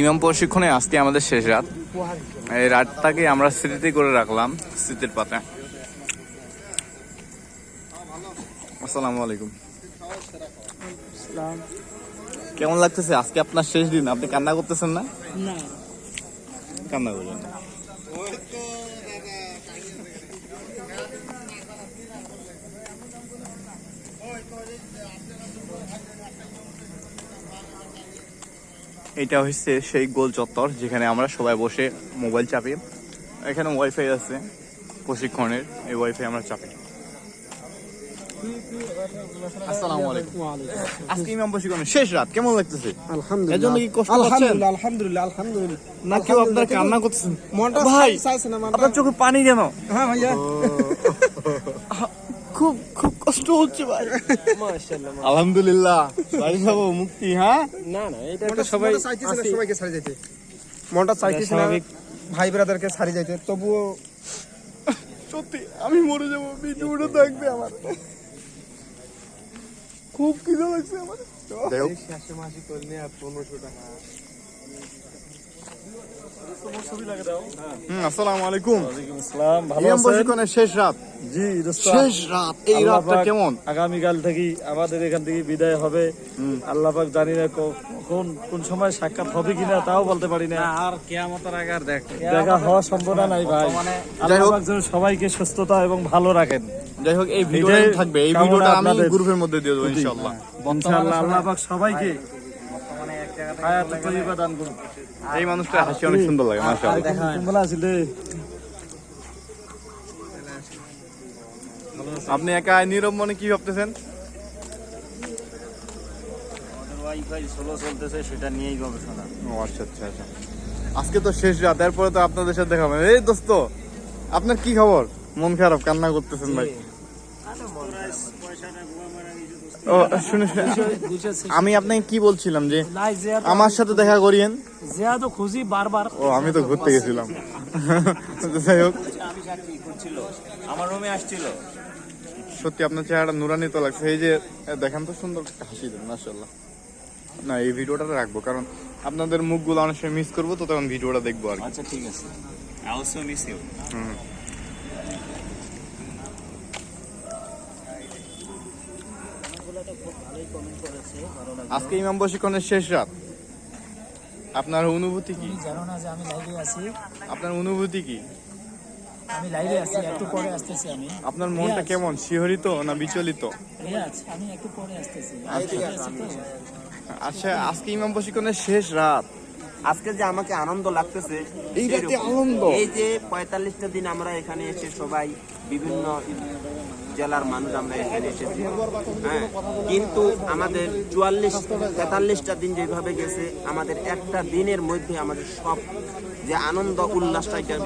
ইমাম প্রশিক্ষণে আজকে আমাদের শেষ রাত। এই রাতটাকে আমরা স্মৃতি করে রাখলাম স্মৃতির পাতা। আসসালামু আলাইকুম। কেমন লাগতেছে? আজকে আপনার শেষ দিন আপনি কান্না করতেছেন না। কান্না করবেন না। এটা হচ্ছে সেই গোল চত্বর যেখানে আমরা সবাই বসে মোবাইল চাপি এখানে ওয়াইফাই আছে প্রশিক্ষণের এই ওয়াইফাই আমরা চাপি আসসালামু আলাইকুম। আজকে ইমাম প্রশিক্ষণের শেষ রাত কেমন লাগতেছে? এর জন্য কি কষ্ট আলহামদুলিল্লাহ আলহামদুলিল্লাহ আলহামদুলিল্লাহ। না কেউ আপনার কান্না করতেছেন মনটা ভাই চাইছে না আপনার চোখে পানি কেন? হ্যাঁ ভাইয়া। খুব খুব কষ্ট হচ্ছে ভাই। আলহামদুলিল্লাহ। বাড়ি যাব মুক্তি হ্যাঁ? না না এটা তো সবাই সবাইকে ছাড়ি যাইতে। মনটা চাইতেছে না স্বাভাবিক। ভাই ব্রাদারকে ছাড়ি যাইতে। তবুও সত্যি আমি মরে যাব ভিডিওটা থাকবে আমার। খুব খিদে লাগছে আমার। যাই হোক। শেষে মাসি করলে আর পনেরোশো টাকা। আসসালামু আলাইকুম। ইসলাম ভালো আছেন? শেষ রাত। জি শেষ রাত এই রাতটা পাক কেমন? আগামীকাল থেকে আমাদের এখান থেকে বিদায় হবে। আল্লাহ পাক জানি না কখন কোন সময় সাক্ষাৎ হবে কিনা তাও বলতে পারি না। আর কেয়ামতের আগে আর দেখা হওয়ার সম্ভাবনা নাই ভাই। আল্লাহ হোক। পাক যেন সবাইকে সুস্থতা এবং ভালো রাখেন। যাই হোক এই ভিডিওটা এটাই থাকবে এই ভিডিওটা আমি গ্রুপের মধ্যে দিয়ে দেবো ইনশাআল্লাহ। ইনশাআল্লাহ আল্লাহ পাক সবাইকে হায়াত দান করুন। এই মানুষটা হাসি অনেক সুন্দর লাগে মাশাআল্লাহ। আপনি একা নীরব মনে কি ভাবতেছেন? ওয়াইফাই স্লো চলতেছে সেটা নিয়েই গবেষণা। ও আচ্ছা আচ্ছা আচ্ছা। আজকে তো শেষ রাত এরপরে তো আপনাদের সাথে দেখা হবে। এই দোস্ত আপনার কি খবর? মন খারাপ কান্না করতেছেন ভাই। ও শুনে আমি আপনাকে কি বলছিলাম যে আমার সাথে দেখা করিয়েন। জিয়া তো খুশি বারবার। ও আমি তো ঘুরতে গেছিলাম। যাই হোক। আমার রুমে আসছিল। সত্যি আপনার চেহারাটা নুরানি তো লাগছে। এই যে দেখেন তো সুন্দর একটা হাসি দেন মাশাল্লাহ না এই ভিডিওটা রাখব কারণ আপনাদের মুখগুলো অনেক সময় মিস করব তো তখন ভিডিওটা দেখব আর আচ্ছা ঠিক আছে। I also miss you hmm. আজকে ইমাম প্রশিক্ষণের শেষ রাত। আপনার অনুভূতি কি? জানো না যে আমি লাইভে আছি? আপনার অনুভূতি কি? আমি লাইভে আছি একটু পরে আসতেছি আমি। আপনার মনটা কেমন? শিহরিত না বিচলিত? রিয়াজ আমি একটু পরে আসতেছি। লাইভে আচ্ছা আজকে ইমাম প্রশিক্ষণের শেষ রাত। আজকে যে আমাকে আনন্দ লাগতেছে এই রাতে আনন্দ? এই যে পঁয়তাল্লিশটা দিন আমরা এখানে এসে সবাই বিভিন্ন জেলার মানুষ আমরা এখানে এসেছি। হ্যাঁ কিন্তু আমাদের চুয়াল্লিশ তেতাল্লিশটা দিন যেভাবে গেছে আমাদের একটা দিনের মধ্যে আমাদের সব যে আনন্দ উল্লাসটা এটা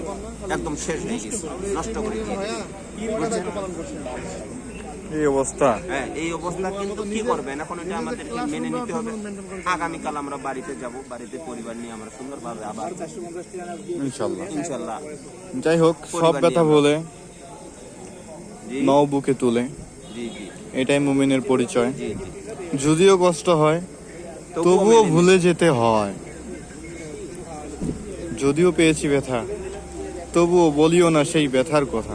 একদম শেষ হয়ে গেছে নষ্ট করে দিয়েছে। এই অবস্থা। হ্যাঁ এই অবস্থা কিন্তু কি করবেন? এখন এটা আমাদেরকে মেনে নিতে হবে। আগামীকাল আমরা বাড়িতে যাব বাড়িতে পরিবার নিয়ে আমরা সুন্দরভাবে আবার ইনশাল্লাহ। ইনশাল্লাহ। যাই হোক সব নিয়ে বলে নও বুকে তুলে। জি জি। এটাই মুমিনের পরিচয়। যদিও কষ্ট হয় তবুও ভুলে যেতে হয়। যদিও পেয়েছি ব্যথা তবুও বলিও না সেই ব্যথার কথা।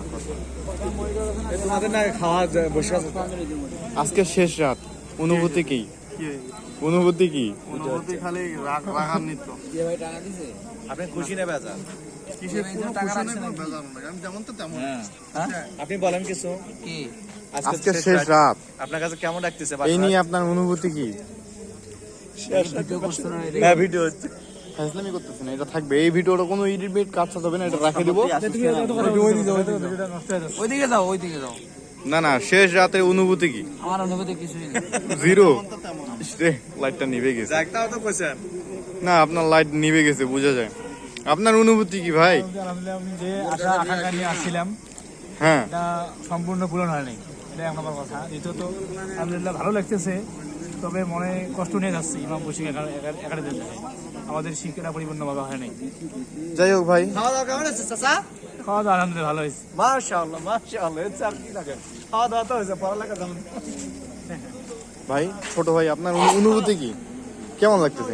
তোমাদের না খাওয়া যায়, বসে আছে আজকে শেষ রাত। অনুভূতি কি? অনুভূতি কি? অনুভূতি খালি রাগ রাগান্বিত। আপনি খুশি নেবে আপনি বলেন কিছু। আজকে শেষ রাত। আপনার কাছে কেমন লাগতেছে এই নিয়ে আপনার অনুভূতি কি? হ্যাঁ ভিডিও হচ্ছে। ফাজলামি করতেছেন এটা থাকবে। এই ভিডিওটা কোনো এডিট কাজ হবে না এটা রাখে দিব। ওইদিকে যাও ওইদিকে যাও না না শেষ রাতের অনুভূতি কি? আমার অনুভূতি কিছুই নেই। জিরো রে লাইটটা নিভে গেছে। একটাও তো কইছেন না আপনার লাইট নিভে গেছে বোঝা যায়। আপনার অনুভূতি কি ভাই? আমি যে আশা আকাঙ্ক্ষা নিয়ে আসছিলাম হ্যাঁ। এটা সম্পূর্ণ পূরণ হয়নি এটাই এক নম্বর কথা। দ্বিতীয়ত আলহামদুলিল্লাহ ভালো লাগতেছে তবে মনে কষ্ট নিয়ে যাচ্ছে ইমাম বসিক একাডেমি থেকে আমাদের শিক্ষাটা পরিপূর্ণভাবে হয় নাই। যাই হোক ভাই। খাওয়া দাওয়া কেমন হচ্ছে চাচা? খাওয়া দাওয়া আলহামদুলিল্লাহ ভালো হয়েছে। মাশাআল্লাহ মাশাআল্লাহ এর চার কি লাগে? খাওয়া দাওয়া তো হয়েছে পড়ালেখা জানেন ভাই ছোট ভাই আপনার অনুভূতি কি? কেমন লাগতেছে?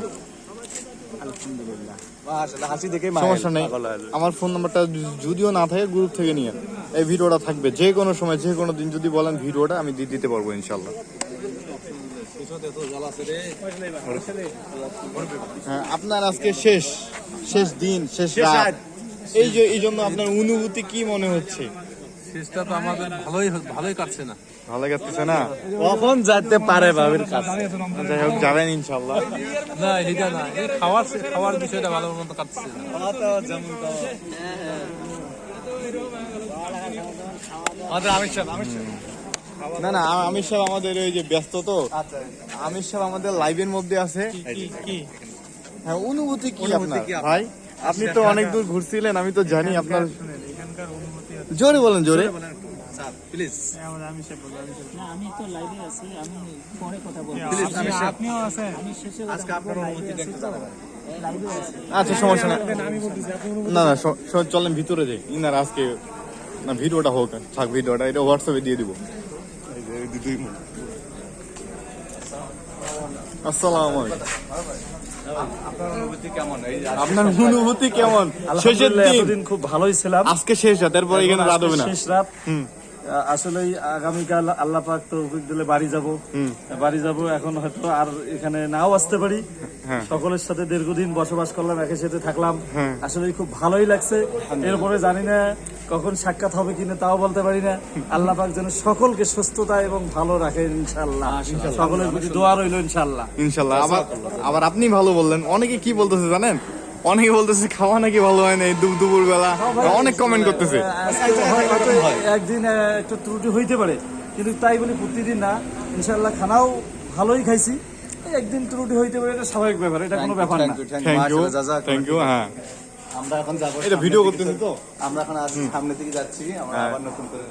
হাসি দেখে সমস্যা নেই। আমার ফোন নাম্বারটা যদিও না থাকে গ্রুপ থেকে নিয়ে এই ভিডিওটা থাকবে যে কোনো সময় যে কোনো দিন যদি বলেন ভিডিওটা আমি দিয়ে দিতে পারব ইনশাল্লাহ। হ্যাঁ আপনার আজকে শেষ শেষ দিন শেষ রাত। এই যে এই জন্য আপনার অনুভূতি কি মনে হচ্ছে? শেষটা তো আমাদের ভালোই ভালোই কাটছে না। ভালো লাগতেছে না? কখন যেতে পারে বাবির কাছে? যাই হোক যাবেন ইনশাল্লাহ না এটা না এই খাওয়ার খাওয়ার বিষয়টা ভালো মতো কাটছে না। আমাদের আমির সাহেব না আমির সাহেব আমাদের ওই যে ব্যস্ত তো। আমির সাহেব আমাদের লাইভের মধ্যে আছে। হ্যাঁ অনুভূতি কি আপনার? ভাই আপনি তো অনেক দূর ঘুরছিলেন আমি তো জানি আপনার জোরে বলেন জোরে। প্লিজ না আমি তো লাইভে আছি আমি পরে কথা বলব। আপনিও আছেন। আমি শেষে আজকে আপনার আচ্ছা সমস্যা না না না চলেন ভিতরে যাই। ইনার আজকে না ভিডিওটা হোক থাক ভিডিওটা এটা হোয়াটসঅ্যাপে দিয়ে দিব। আসসালামু আলাইকুম। আপনার অনুভূতি কেমন? এই আপনার অনুভূতি কেমন? শেষের দিন। খুব ভালোই ছিলাম। আজকে শেষ রাত এরপর এখানে রাত হবে না। শেষ রাত। হুম। আসলে আগামীকাল আল্লাহ পাক তো দিলে বাড়ি যাব। বাড়ি যাব এখন হয়তো আর এখানে নাও আসতে পারি। হ্যাঁ। সকলের সাথে দীর্ঘদিন বসবাস করলাম একের সাথে থাকলাম। আসলে খুব ভালোই লাগছে। এরপরে জানি না কখন সাক্ষাৎ হবে কিনা তাও বলতে পারি না। আল্লাহ পাক যেন সকলকে সুস্থতা এবং ভালো রাখেন ইনশাল্লাহ সকলের প্রতি দোয়া রইল ইনশাল্লাহ ইনশাল্লাহ আবার আবার আপনি ভালো বললেন অনেকে কি বলতেছে জানেন? অনেকে বলতেছে খাওয়া নাকি ভালো হয় না দুপুর দুপুর বেলা অনেক কমেন্ট করতেছে। একদিন আহ, একটু ত্রুটি হইতে পারে কিন্তু তাই বলি প্রতিদিন না ইনশাল্লাহ খানাও ভালোই খাইছি। একদিন ত্রুটি হইতে পারে এটা স্বাভাবিক ব্যাপার এটা কোনো ব্যাপার না। থ্যাংক ইউ থ্যাংক ইউ হ্যাঁ। আমরা এখন যাব এটা ভিডিও করতেছি তো? আমরা এখন আজ সামনের দিকে যাচ্ছি আমরা হ্যাঁ। আবার নতুন করে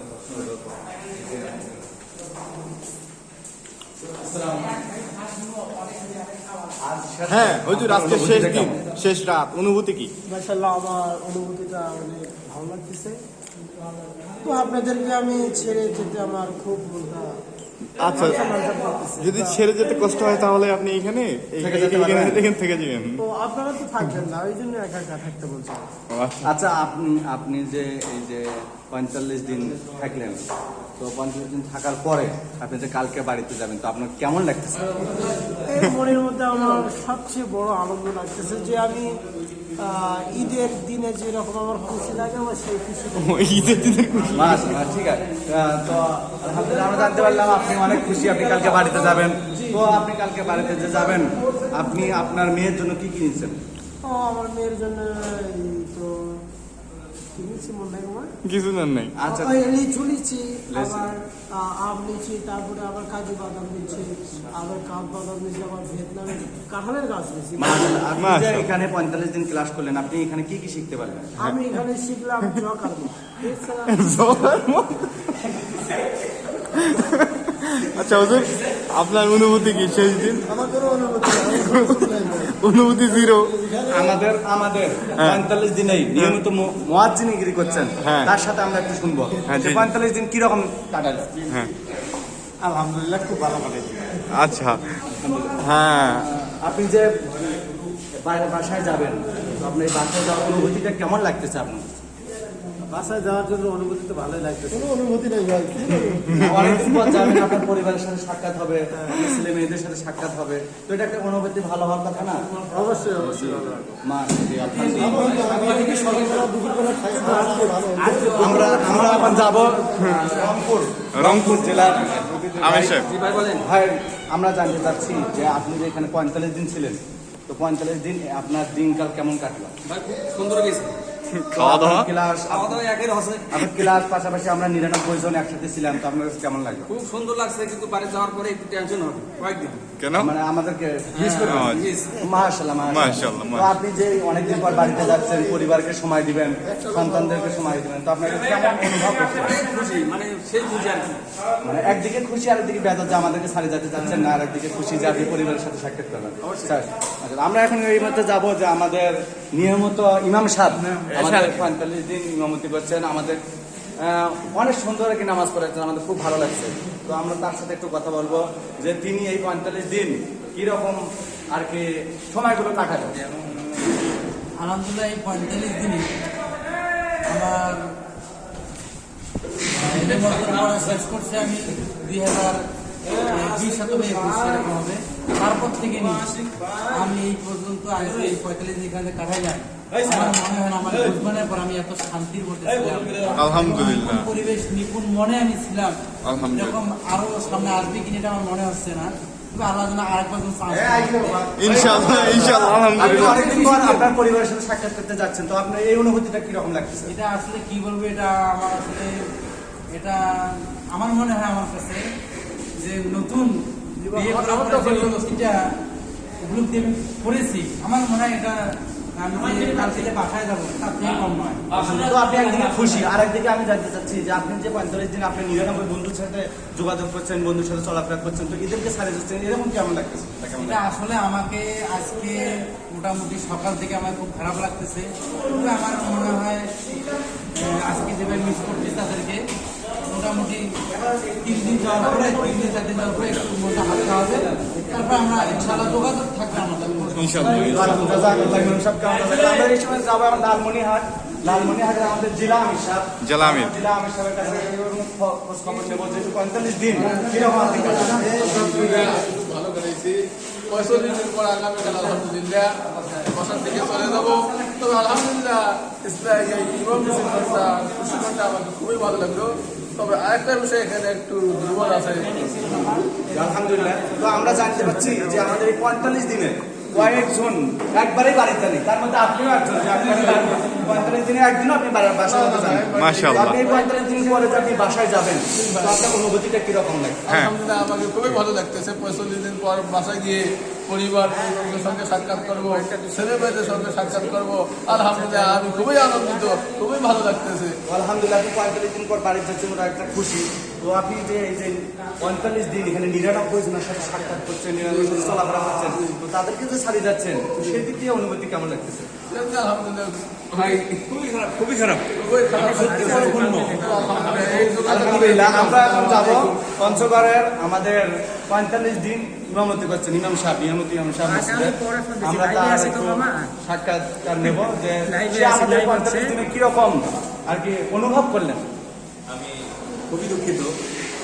হ্যাঁ হুজুর আজকে শেষ দিন শেষ রাত অনুভূতি কি? মাসাল্লাহ আমার অনুভূতিটা অনেক ভালো লাগতেছে। তো আপনাদেরকে আমি ছেড়ে যেতে আমার খুব আচ্ছা যদি ছেড়ে যেতে কষ্ট হয় তাহলে আপনি এখানে? এখানে থেকে যাবেন। তো আপনারা তো থাকবেন না ওই জন্য একা একা থাকতে বলছেন। আচ্ছা আপনি আপনি যে এই যে পঁয়তাল্লিশ দিন থাকলেন তো পঁয়তাল্লিশ দিন থাকার পরে আপনি যে কালকে বাড়িতে যাবেন তো আপনার কেমন লাগতেছে? এই মনের মধ্যে আমার সবচেয়ে বড় আনন্দ লাগতেছে যে আমি ঈদের দিনে যেরকম আমার খুশি লাগে আমার সেই খুশি ঈদের খুশি। মাস মাস ঠিক আছে। তো আলহামদুলিল্লাহ আমরা জানতে পারলাম আপনি অনেক খুশি আপনি কালকে বাড়িতে যাবেন। তো আপনি কালকে বাড়িতে যে যাবেন আপনি আপনার মেয়ের জন্য কি কিনেছেন? ও আমার মেয়ের জন্য তো কিনেছি মনে হয় আমার কিছু নেন নাই। আচ্ছা। ওই লিচু লিচি আবার আম লিচি তারপরে আবার কাজু বাদাম লিচি আবার কাঠ বাদাম লিচি আবার ভিয়েতনামের কাঁঠালের গাছ লিচি আপনি এখানে পঁয়তাল্লিশ দিন ক্লাস করলেন আপনি এখানে কি কি শিখতে পারলেন আমি এখানে শিখলাম জকার আচ্ছা হুজুর আপনার অনুভূতি কি শেষ দিন? আমার অনুভূতি জিরো আমাদের আমাদের পঁয়তাল্লিশ দিনেই নিয়মিত মহাজিনিগিরি করছেন। হ্যাঁ। তার সাথে আমরা একটু শুনব। হ্যাঁ। পঁয়তাল্লিশ দিন কীরকম কাটালেন? হ্যাঁ। আলহামদুলিল্লাহ খুব ভালো কাটাইছি আচ্ছা। হ্যাঁ। আপনি যে বাইরে বাসায় যাবেন তো আপনার বাসায় যাওয়ার অনুভূতিটা কেমন লাগতেছে আপনার? বাসায় যাওয়ার জন্য অনুভূতি তো ভালোই লাগতেছে। কোনো অনুভূতি নেই ভাই। অনেকদিন পর যাবেন আপনার পরিবারের সাথে সাক্ষাৎ হবে ছেলে মেয়েদের সাথে সাক্ষাৎ হবে। তো এটা একটা অনুভূতি ভালো হওয়ার কথা না? অবশ্যই অবশ্যই। মা আমরা আমরা এখন যাব রংপুর। রংপুর জেলার আমির সাহেব। ভাই আমরা জানতে চাচ্ছি যে আপনি যে এখানে পঁয়তাল্লিশ দিন ছিলেন তো পঁয়তাল্লিশ দিন আপনার দিনকাল কেমন কাটলো? সুন্দর গেছে। খাওয়া দাওয়া? ক্লাস খাওয়া দাওয়া একের হসে আপনার ক্লাস পাশাপাশি আমরা নিরানব্বই জন একসাথে ছিলাম তো আপনার কেমন লাগল? খুব সুন্দর লাগছে কিন্তু বাড়ি যাওয়ার পরে একটু টেনশন হবে কয়েকদিন। কেন? মানে আমাদেরকে মিস করবেন হ্যাঁ, মাশাআল্লাহ, তো আপনি যে অনেকদিন পর বাড়িতে যাচ্ছেন পরিবারকে সময় দিবেন সন্তানদেরকে সময় দিবেন তো আপনাকে কেমন অনুভব করছেন খুশি মানে সেই খুশি আর কি। মানে একদিকে খুশি আর একদিকে বেদর যে আমাদেরকে ছাড়ে যেতে চাচ্ছেন না আর একদিকে খুশি যে আপনি পরিবারের সাথে সাক্ষাৎ করবেন। আচ্ছা, আমরা এখন এই মধ্যে যাব যে আমাদের নিয়মিত ইমাম সাহেব আমাদের পঁয়তাল্লিশ দিন ইমামতি করছেন আমাদের অনেক সুন্দর একটি নামাজ পড়েছেন আমাদের খুব ভালো লাগছে। তো আমরা তার সাথে একটু কথা বলব যে তিনি এই পঁয়তাল্লিশ দিন কীরকম আর কি সময়গুলো কাটালো আলহামদুলিল্লাহ এই পঁয়তাল্লিশ দিনে আমার শেষ করছে আমি দুই হাজার বিশ অথবা একুশ এরকম হবে। তারপর থেকে আমি এই পর্যন্ত আজ এই পঁয়তাল্লিশ দিন এখানে কাটাইলাম মনে হয় আলহামদুলিল্লাহ। পরিবেশ নিপুণ মনে আমি ছিলাম। এরকম আরও সামনে আসবে কিনা এটা আমার মনে হচ্ছে না। তবে আল্লাহ যেন আরেকবার যেন chance দেয়। ইনশাআল্লাহ ইনশাআল্লাহ আপনি আলহামদুলিল্লাহ। অনেকদিন পর আপনার পরিবারের সাথে সাক্ষাৎ করতে যাচ্ছেন তো আপনার এই অনুভূতিটা কীরকম লাগতেছে? এটা আসলে কি বলব এটা আমার আসলে এটা আমার মনে হয় আমার কাছে যে নতুন উপলব্ধি আমি করেছি আমার মনে হয় এটা বাসায় যাব তার থেকে কম নয়। তো আপনি একদিকে খুশি আর একদিকে আমি জানতে চাচ্ছি যে আপনি যে পঁয়তাল্লিশ দিন আপনি নিরানব্বই বন্ধুর সাথে যোগাযোগ করছেন বন্ধুর সাথে চলাফেরা করছেন তো এদেরকে যাচ্ছেন এরকম কেমন লাগতেছে? এটা আসলে আমাকে আজকে মোটামুটি সকাল থেকে আমার খুব খারাপ লাগতেছে। আমার মনে হয় আজকে যেভাবে মিস করছি তাদেরকে মোটামুটি তিন দিন যাওয়ার পরে তিন দিন চার দিন যাওয়ার পরে একটু মনটা হালকা হবে। তারপর আমরা ইনশাআল্লাহ যোগাযোগ থাকবে আমাদের যাব এখন লালমনিরহাট। লালমনিরহাটের আমাদের জেলা আমির সাহেব। জেলা আমির। জেলা আমির সাহেবের কাছে খোঁজ খবর নেব যে 45 দিন কীরকম আপনি ভালো করেছি। পঁয়ষট্টি দিন পর আগামীকাল আলহামদুলিল্লাহ বসার দিকে চলে যাব। তবে আলহামদুলিল্লাহ ইসলাম খুবই ভালো লাগল। তবে আরেকটা বিষয় এখানে একটু দুর্বল আছে। আলহামদুলিল্লাহ। তো আমরা জানতে পারছি যে আমাদের এই পঁয়তাল্লিশ দিনে কয়েকজন একবারেই বাড়িতে নেই। তার মধ্যে আপনিও একজন পঁয়তাল্লিশ দিনে একদিনও আপনি মতো যান আপনি এই পঁয়তাল্লিশ দিন পরে যে আপনি বাসায় যাবেন তো আপনার অনুভূতিটা কীরকম লাগে? হ্যাঁ। আলহামদুলিল্লাহ আমাকে খুবই ভালো লাগতেছে। পঁয়ষট্টি দিন পর বাসায় গিয়ে পরিবার পরিবারের সঙ্গে সাক্ষাৎ করব ছেলে মেয়েদের সঙ্গে সাক্ষাৎ করব। আলহামদুলিল্লাহ, আমি খুবই আনন্দিত, খুবই ভালো লাগতেছে। আলহামদুলিল্লাহ, আপনি পঁয়তাল্লিশ দিন পর বাড়ি যাচ্ছেন ওরা একটা খুশি। তো আপনি যে এই যে পঁয়তাল্লিশ দিন এখানে নিরানব্বই জনের সাথে সাক্ষাৎ করছেন, নিরানব্বই চলাফেরা করছেন, তো তাদেরকে যে সারিয়ে যাচ্ছেন সেদিক দিয়ে অনুভূতি কেমন লাগতেছে? আলহামদুলিল্লাহ খুবই খারাপ খুবই খারাপ। আলহামদুলিল্লাহ এই যোগাযোগ আলহামদুলিল্লাহ আমরা এখন যাব পঞ্চগড়ের আমাদের পঁয়তাল্লিশ দিন ইমামতি করছেন ইমাম সাহেব ইমামতি ইমাম সাহেব আমরা তার সাক্ষাৎকার নেব যে আমাদের পঁয়তাল্লিশ দিনে কীরকম আর কি অনুভব করলেন? আমি খুবই দুঃখিত।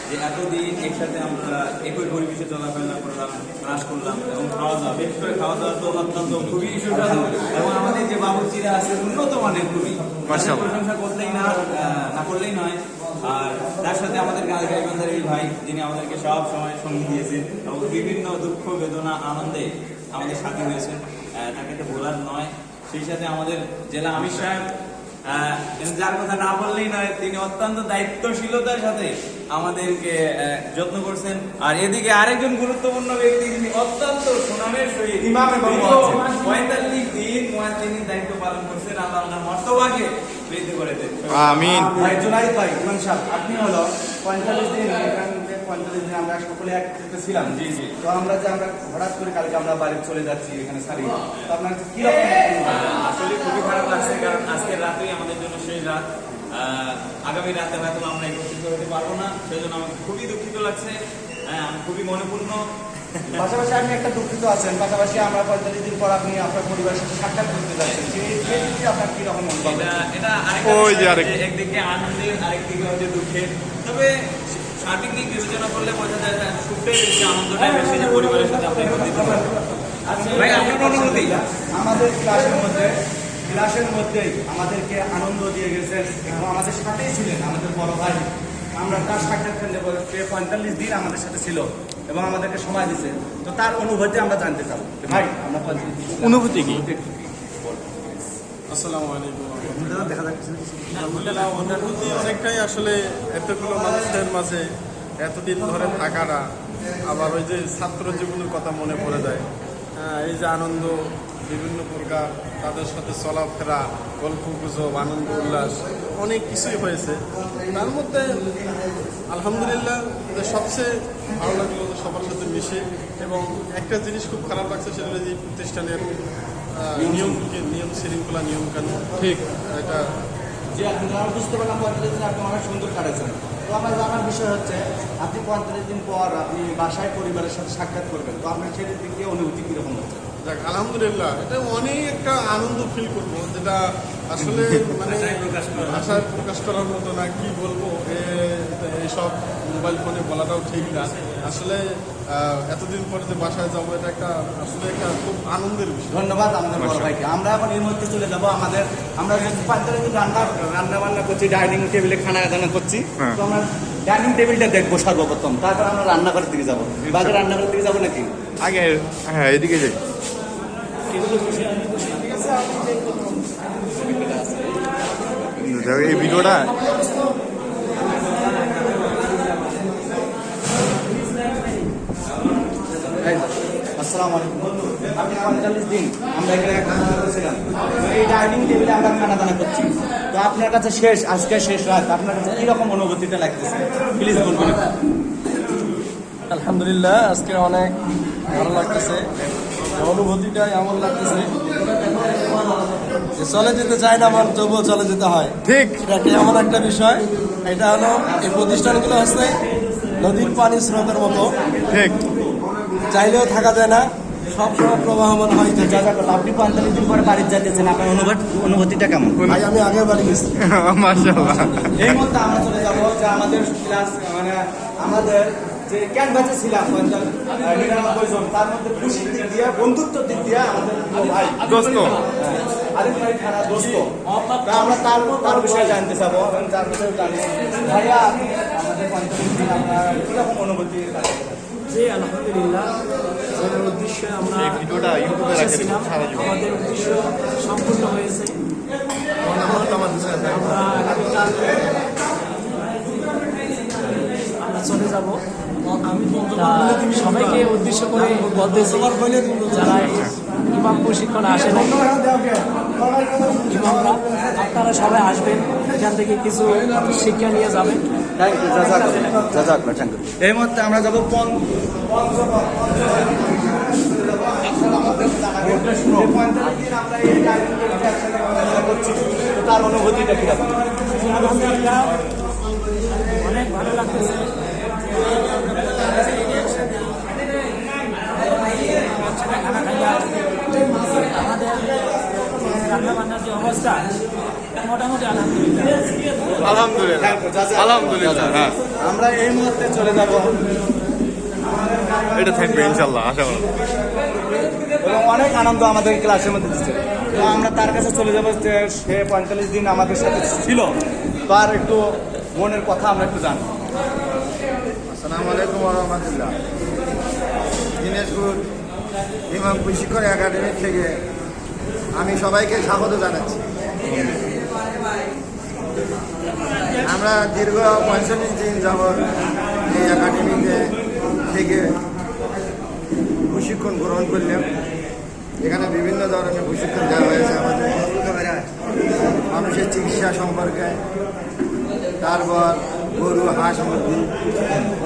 যে এতদিন একসাথে আমরা একই পরিবেশে চলাফেরা করলাম ক্লাস করলাম এবং খাওয়া দাওয়া বিশেষ করে খাওয়া দাওয়া তো অত্যন্ত খুবই সুস্বাদু। এবং আমাদের যে বাবুর্চিরা আছে উন্নত মানের খুবই। প্রশংসা করলেই না না করলেই নয়। আর তার সাথে আমাদের গাইবান্ধার এই ভাই যিনি আমাদেরকে সব সময় সঙ্গী দিয়েছেন এবং বিভিন্ন দুঃখ বেদনা আনন্দে আমাদের সাথী হয়েছেন। তাকে তো ভোলার নয়। সেই সাথে আমাদের জেলা আমির সাহেব যার কথা না বললেই নয় তিনি অত্যন্ত দায়িত্বশীলতার সাথে আমাদেরকে যত্ন করছেন। আর এদিকে আরেকজন গুরুত্বপূর্ণ ব্যক্তি যিনি অত্যন্ত সুনামের সহিত। পঁয়তাল্লিশ দিন মুয়াজ্জিনের দায়িত্ব পালন করছেন। আল্লাহ ওনার মর্তবাকে বৃদ্ধি করে দেন। আমিন। ভাই সাহেব আপনি হলো পঁয়তাল্লিশ দিন থেকে দিন আমরা সকলে একসাথে ছিলাম। তো আমরা যে আমরা হঠাৎ করে কালকে আমরা বাড়ি চলে যাচ্ছি এখানে সারি। তো আপনার কীরকম আসলে খুবই খারাপ লাগছে কারণ আজকের রাতেই আমাদের জন্য শেষ রাত। আগামী রাতে হয়তো আমরা একত্রিত হতে পারব না সেই জন্য আমাকে খুবই দুঃখিত লাগছে। হ্যাঁ, আমি খুবই মনেপূর্ণ। পাশাপাশি আপনি একটা দুঃখিত আছেন পাশাপাশি আমরা পঁয়তাল্লিশ দিন পর আপনি আপনার পরিবারের সাথে সাক্ষাৎ করতে যাচ্ছেন। সেই সেই আপনার কীরকম অনুভব এটা একদিকে আনন্দের আরেকদিকে হচ্ছে দুঃখের। তবে সঠিক দিক বিবেচনা করলে বোঝা যায় যে সুখটাই বেশি আনন্দটাই বেশি যে পরিবারের সাথে আমরা একত্রিত হব। ভাই আপনার অনুভূতি আমাদের ক্লাসের মধ্যে ক্লাসের মধ্যেই আমাদেরকে আনন্দ দিয়ে গেছেন এবং আমাদের সাথেই ছিলেন আমাদের বড় ভাই আমরা তার সাক্ষাৎকার নেব সে পঁয়তাল্লিশ দিন আমাদের সাথে ছিল এবং আমাদেরকে সময় দিয়েছে তো তার অনুভূতি আমরা জানতে চাবো ভাই আমরা। অনুভূতি কি? আসসালামু আলাইকুম অনেকটাই আসলে এতগুলো মাঝে এতদিন ধরে থাকাটা আবার ওই যে ছাত্র জীবনের কথা মনে পড়ে যায়। হ্যাঁ, এই যে আনন্দ বিভিন্ন প্রকার তাদের সাথে চলাফেরা গল্প গুজব আনন্দ উল্লাস অনেক কিছুই হয়েছে। তার মধ্যে আলহামদুলিল্লাহ সবচেয়ে ভালো লাগল সবার সাথে মিশে এবং একটা জিনিস খুব খারাপ লাগছে সেটা যে প্রতিষ্ঠানের নিয়ম নিয়ম শৃঙ্খলা নিয়ম কানুন ঠিক এটা যে আপনারা বুঝতে পারলাম পঁয়তাল্লিশ দিন আপনি অনেক সুন্দর কাটাচ্ছেন। তো আমার জানার বিষয় হচ্ছে আপনি পঁয়তাল্লিশ দিন পর আপনি বাসায় পরিবারের সাথে সাক্ষাৎ করবেন তো আপনার সেটার দিক দিয়ে অনুভূতি কীরকম হচ্ছে? যাক আলহামদুলিল্লাহ এটা অনেক একটা আনন্দ ফিল করব যেটা আসলে মানে ভাষায় প্রকাশ করার মতো। না কি বলব এ- এইসব মোবাইল ফোনে বলাটাও ঠিক না। আসলে এতদিন পরে যে বাসায় যাব এটা একটা আসলে একটা খুব আনন্দের বিষয়। ধন্যবাদ আমাদের বড় ভাইকে। আমরা এখন এই মুহূর্তে চলে যাব আমাদের আমরা যে পঁয়তাল্লিশ দিন রান্না রান্না বান্না করছি ডাইনিং টেবিলে খানা দানা করছি হ্যাঁ। তো আমরা ডাইনিং টেবিলটা দেখব সর্বপ্রথম। তারপর আমরা রান্নাঘরের দিকে যাব। বাজার রান্নাঘরের দিকে যাব নাকি? আগে হ্যাঁ এদিকে যাই। এই ভিডিওটা। আসসালামু আলাইকুম। আপনি পঁয়তাল্লিশ দিন আমরা এখানে খানা দানা এই ডাইনিং টেবিলে আমরা খানা দানা করছি। তো আপনার কাছে শেষ আজকে শেষ রাত। আপনার কাছে কীরকম অনুভূতিটা লাগতেছে? প্লিজ বলবেন আলহামদুলিল্লাহ আজকে অনেক ভালো লাগতেছে। অনুভূতিটা এমন লাগতেছে চলে যেতে চায় না আমার তবুও চলে যেতে হয়। ঠিক। এটা এমন একটা বিষয়। এটা হলো এই প্রতিষ্ঠানগুলো হচ্ছে নদীর পানি স্রোতের মতো। ঠিক। চাইলেও থাকা যায় না। সবসময় প্রবাহমান হয় আপনি পঁয়তাল্লিশ দিন পরে বাড়িতে যেতেছেন আপনার অনুভূতি অনুভূতিটা কেমন? ভাই আমি আগের বাড়ি গেছি। এই মুহূর্তে আমরা চলে যাব যে আমাদের ক্লাস মানে আমাদের যে ক্যানভাসে ছিলাম নিরানব্বই জন। তার মধ্যে খুশির দিক দিয়ে বন্ধুত্বের দিক দিয়ে আমাদের ভাই। দোস্ত। আরিফ ভাই খানা দোস্ত। আমরা তার তার বিষয়ে জানতে চাবো এবং তার বিষয়ে জানি। ভাইয়া আমাদের কীরকম অনুভূতি? যে আলহামদুলিল্লাহ আমাদের উদ্দেশ্য আমরা আমাদের উদ্দেশ্য সম্পূর্ণ হয়েছে। আমরা আগামীকাল আমরা চলে যাব। আমি সবাইকে উদ্দেশ্য করে বলতেছি যারা ইমাম প্রশিক্ষণ আসে না ইমামরা আপনারা সবাই আসবেন এখান থেকে কিছু শিক্ষা নিয়ে যাবেন। থ্যাংক ইউ জাজাকাল্লাহ জাজাকাল্লাহ থ্যাংক ইউ এই মুহূর্তে আমরা যাব তার অনুভূতিটা আলহামদুলিল্লাহ অনেক ভালো লাগতেছে আমাদের রান্না বান্নার যে অবস্থা মোটামুটি আলহামদুলিল্লাহ। আলহামদুলিল্লাহ। আলহামদুলিল্লাহ হ্যাঁ। আমরা এই মুহূর্তে চলে যাব। এটা থাকবে ইনশাল্লাহ আশা করি। এবং অনেক আনন্দ আমাদের ক্লাসের মধ্যে দিচ্ছে। তো আমরা তার কাছে চলে যাব যে সে পঁয়তাল্লিশ দিন আমাদের সাথে ছিল। তার একটু মনের কথা আমরা একটু জানি। আসসালামু আলাইকুম রহমতুল্লাহ। দিনাজপুর ইমাম প্রশিক্ষণ একাডেমি থেকে আমি সবাইকে স্বাগত জানাচ্ছি। আমরা দীর্ঘ পঁয়তাল্লিশ দিন যাবৎ এই একাডেমিতে থেকে প্রশিক্ষণ গ্রহণ করলাম। এখানে বিভিন্ন ধরনের প্রশিক্ষণ দেওয়া হয়েছে আমাদের। মানুষের চিকিৎসা সম্পর্কে তারপর গরু হাঁস মুরগি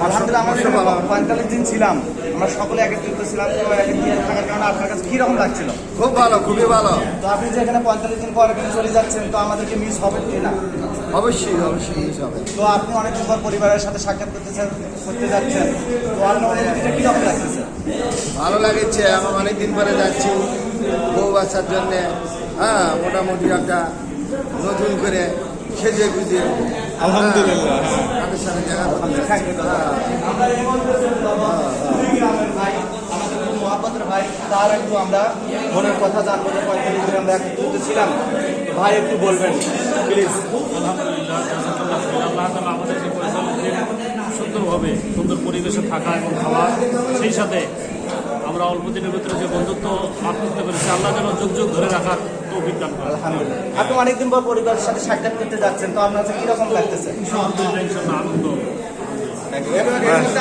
আলহামদুলিল্লাহ আমরা। পঁয়তাল্লিশ দিন ছিলাম। আমরা সকলে একত্রিত ছিলাম তো একত্রিত থাকার কারণে আপনার কাছে কীরকম লাগছিল? খুব ভালো খুবই ভালো। তো আপনি যে এখানে পঁয়তাল্লিশ দিন পর এখানে চলে যাচ্ছেন তো আমাদেরকে মিস হবে কি না? অবশ্যই অবশ্যই মিস হবে। তো আপনি অনেক পর পরিবারের সাথে সাক্ষাৎ করতে চান- করতে যাচ্ছেন তো আপনার অনুভূতিটা কীরকম লাগতেছে? ভালো লাগছে আমার অনেক দিন পরে যাচ্ছি বউ বাচ্চার জন্যে হ্যাঁ মোটামুটি একটা নতুন করে সেজে গুজে আলহামদুলিল্লাহ, ভাই তার একটু আমরা মনের কথা সুন্দরভাবে সুন্দর পরিবেশে থাকা এবং খাওয়া সেই সাথে আমরা অল্প দিনের ভিতরে যে বন্ধুত্ব লাভ করতে পেরেছি আল্লাহ যেন যুগ যুগ ধরে রাখার অভিজ্ঞান আলহামদুলিল্লাহ। আপনি অনেকদিন পর পরিবারের সাথে সাক্ষাৎ করতে যাচ্ছেন তো আপনার কাছে কীরকম লাগতেছে? আনন্দ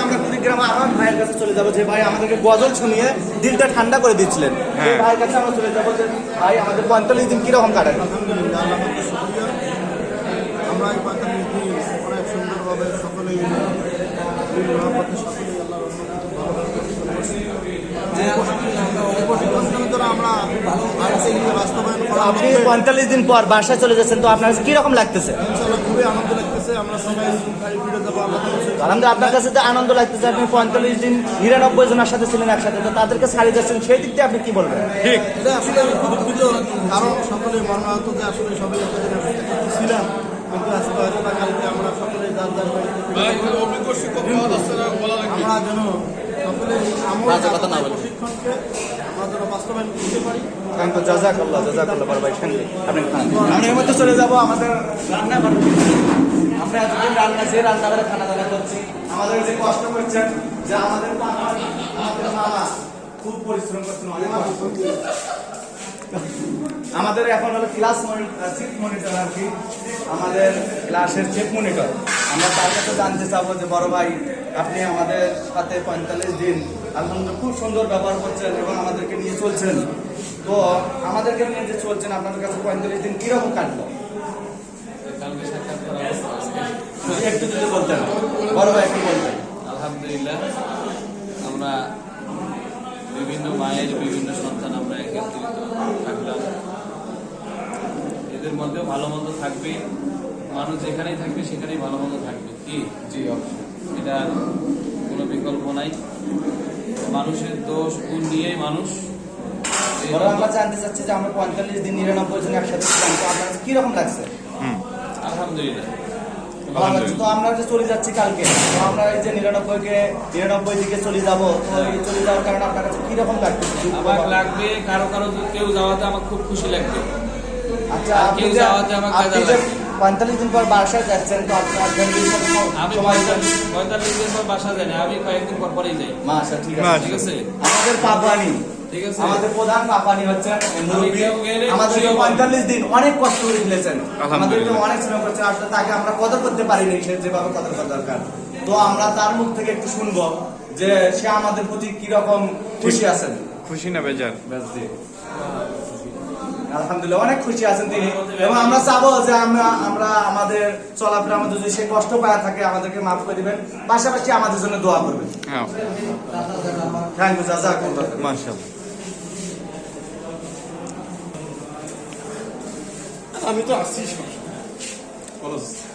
আমরা কুড়িগ্রাম আমার ভাইয়ের কাছে চলে যাব যে ভাই আমাদেরকে গজল শুনিয়ে দিলটা ঠান্ডা করে দিচ্ছিলেন। সেই ভাইয়ের কাছে আমরা চলে যাব যে ভাই আমাদের পঁয়তাল্লিশ দিন কীরকম কাটায় আলহামদুলিল্লাহ আল্লাহ পাকের শুকরিয়া। আমরা এই পঁয়তাল্লিশ দিন অনেক সুন্দরভাবে সকলেই এই মহাপথে সকলেই আল্লাহ প্রশিক্ষণ দ্বারা আমরা আইনশৃঙ্খলা বাস্তবায়ন করা আপনি পঁয়তাল্লিশ দিন পর বাসায় চলে যাচ্ছেন তো আপনার কাছে কীরকম লাগতেছে? ইনশাআল্লাহ খুব খুবই আনন্দ লাগতেছে আমরা সবাই গাড়ি ফিরে যাব আল্লাহ আলহামদুলিল্লাহ আপনার কাছে যে আনন্দ লাগতেছে আপনি পঁয়তাল্লিশ দিন নিরানব্বই জনের সাথে ছিলেন একসাথে তো তাদেরকে ছাড়িয়ে যাচ্ছেন সেই দিক দিয়ে আপনি কি বলবেন? ঠিক। এটা আসলে দুঃখিত কারণ সকলে মর্মাহত যে আসলে সবাই ছিলাম কিন্তু আজকে হয়তো বা কালকে আমরা সকলে যার যার আমরা যেন সকলে। প্রশিক্ষণকে আমরা যেন বাস্তবায়ন করতে পারি বড় ভাই আপনি এর মধ্যে চলে আমাদের রান্না আমরা রান্না, যে রান্না করে খানা দানা করছি, আমাদের যে কষ্ট করছেন, যে আমাদের আমাদের মামা খুব পরিশ্রম করছেন, অনেক আমাদের এখন হলো ক্লাস চিফ মনিটর আর কি, আমাদের ক্লাসের চিফ মনিটর আমরা তার কাছে জানতে চাবো যে, বড় ভাই, আপনি আমাদের সাথে পঁয়তাল্লিশ দিন, আলহামদুলিল্লাহ, খুব সুন্দর ব্যবহার করছেন এবং আমাদেরকে নিয়ে চলছেন। তো আমাদেরকে নিয়ে যে চলছেন আপনাদের কাছে পঁয়তাল্লিশ দিন কীরকম কাটলো? একটু যদি বলতেন। বড় ভাই একটু বলতেন আলহামদুলিল্লাহ আমরা বিভিন্ন মায়ের বিভিন্ন সন্তান আমরা একত্রিত থাকলাম। এদের মধ্যে ভালো মন্দ থাকবে। মানুষ যেখানেই থাকবে সেখানেই ভালো মন্দ থাকবে। কি? জি এটা কোনো বিকল্প নাই। মানুষের দোষ গুণ নিয়েই মানুষ বড় আমরা জানতে চাচ্ছি যে আমরা পঁয়তাল্লিশ দিন নিরানব্বই জন একসাথে ছিলাম তো আপনার কীরকম লাগছে? আলহামদুলিল্লাহ। তো আমরা যে চলে যাচ্ছি কালকে তো আমরা এই যে নিরানব্বই কে নিরানব্বই দিকে চলে যাব তো এই চলে যাওয়ার কারণে আপনার কাছে কীরকম আমার লাগবে কারও কারও কেউ যাওয়াতে আমার খুব খুশি লাগবে। আচ্ছা আপনি যে আপনি যে পঁয়তাল্লিশ দিন পর বাসায় যাচ্ছেন তো আপনার আমি পঁয়তাল্লিশ দিন পর বাসা যাই না আমি কয়েকদিন পর পরেই যাই। মাশা ঠিক আছে। ঠিক আছে? আমাদের আছে আমাদের প্রধান পাপানি হচ্ছেন মুরব্বী। কেউ গেলে আমাদের খুশি হব। পঁয়তাল্লিশ দিন অনেক কষ্ট করে দিয়েছেন আমাদেরকে অনেক শ্রম করছে আসলে তাকে আমরা কদর করতে পারিনি সে যেভাবে কদর করা দরকার। তো আমরা তার মুখ থেকে একটু শুনব যে সে আমাদের প্রতি কীরকম খুশি আছেন। খুশি না বেজার? আলহামদুলিল্লাহ অনেক খুশি আছেন তিনি। এবং আমরা চাবো যে আমরা আমরা আমাদের চলাফেরা আমাদের যদি সে কষ্ট পাওয়া থাকে আমাদেরকে মাফ করে দিবেন। পাশাপাশি আমাদের জন্য দোয়া করবেন। হ্যাঁ। থ্যাংক ইউ জাজাকুল্লাহ মাশাআল্লাহ। আমি তো আসছি সব